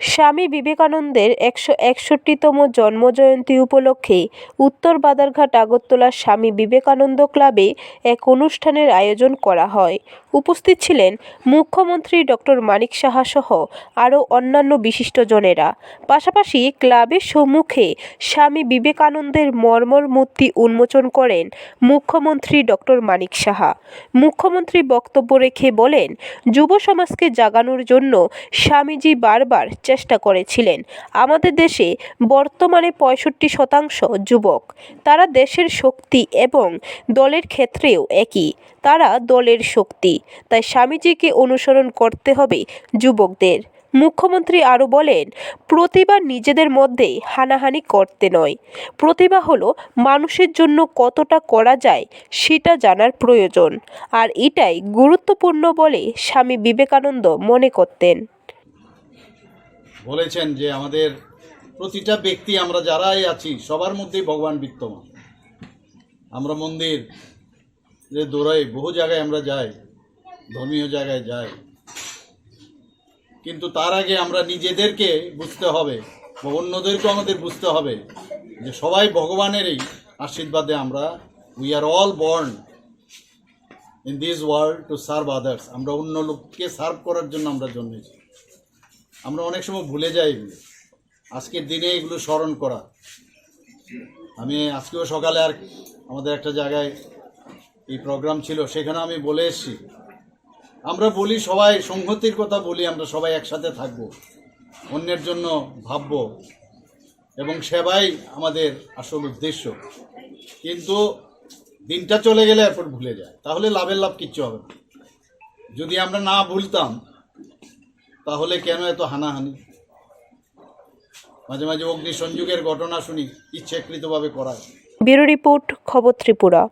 স্বামী বিবেকানন্দের একশো একষট্টিতম জন্মজয়ন্তী উপলক্ষে উত্তর বাদারঘাট আগরতলা স্বামী বিবেকানন্দ ক্লাবে এক অনুষ্ঠানের আয়োজন করা হয়। উপস্থিত ছিলেন মুখ্যমন্ত্রী ডক্টর মানিক সাহা সহ আরও অন্যান্য বিশিষ্টজনেরা। পাশাপাশি ক্লাবের সম্মুখে স্বামী বিবেকানন্দের মর্মর মূর্তি উন্মোচন করেন মুখ্যমন্ত্রী ডক্টর মানিক সাহা। মুখ্যমন্ত্রী বক্তব্য রেখে বলেন, যুব সমাজকে জাগানোর জন্য স্বামীজি বারবার চেষ্টা করেছিলেন। আমাদের দেশে বর্তমানে পঁয়ষট্টি শতাংশ যুবক। তারা দেশের শক্তি এবং দলের ক্ষেত্রেও একই। তারা দলের শক্তি। তাই স্বামীজিকে অনুসরণ করতে হবে যুবকদের। মুখ্যমন্ত্রী আরও বলেন, প্রতিভা নিজেদের মধ্যে হানাহানি করতে নয়। প্রতিভা হলো মানুষের জন্য কতটা করা যায় সেটা জানার প্রয়োজন। আর এটাই গুরুত্বপূর্ণ বলে স্বামী বিবেকানন্দ মনে করতেন। বলেছেন যে আমাদের প্রতিটা ব্যক্তি, আমরা যারাই আছি, সবার মধ্যেই ভগবান বিদ্যমান। আমরা মন্দির যে দৌড়াই বহু জায়গায় আমরা যাই, ধর্মীয় জায়গায় যাই। কিন্তু তার আগে আমরা নিজেদেরকে বুঝতে হবে বা অন্যদেরকেও আমাদের বুঝতে হবে যে সবাই ভগবানেরই আশীর্বাদে আমরা we are all born in this world to serve others আমরা অন্য লোককে সার্ভ করার জন্য আমরা জন্মেছি। আমরা অনেক সময় ভুলে যাই এগুলো। আজকের দিনে এগুলো স্মরণ করা। আমি আজকেও সকালে আর আমাদের একটা জায়গায় এই প্রোগ্রাম ছিল সেখানে আমি বলে এসেছি। আমরা বলি সবাই, সংহতির কথা বলি, আমরা সবাই একসাথে থাকব, অন্যের জন্য ভাববো এবং সেবাই আমাদের আসল উদ্দেশ্য। কিন্তু দিনটা চলে গেলে এরপর ভুলে যায়। তাহলে লাভের লাভ কিচ্ছু হবে না। যদি আমরা না ভুলতাম তাহলে কেন এত হানাহানি মাঝে মাঝে অগ্নিসংযোগের ঘটনা শুনি, ইচ্ছাকৃতভাবে করা। ব্যুরো রিপোর্ট, খবর ত্রিপুরা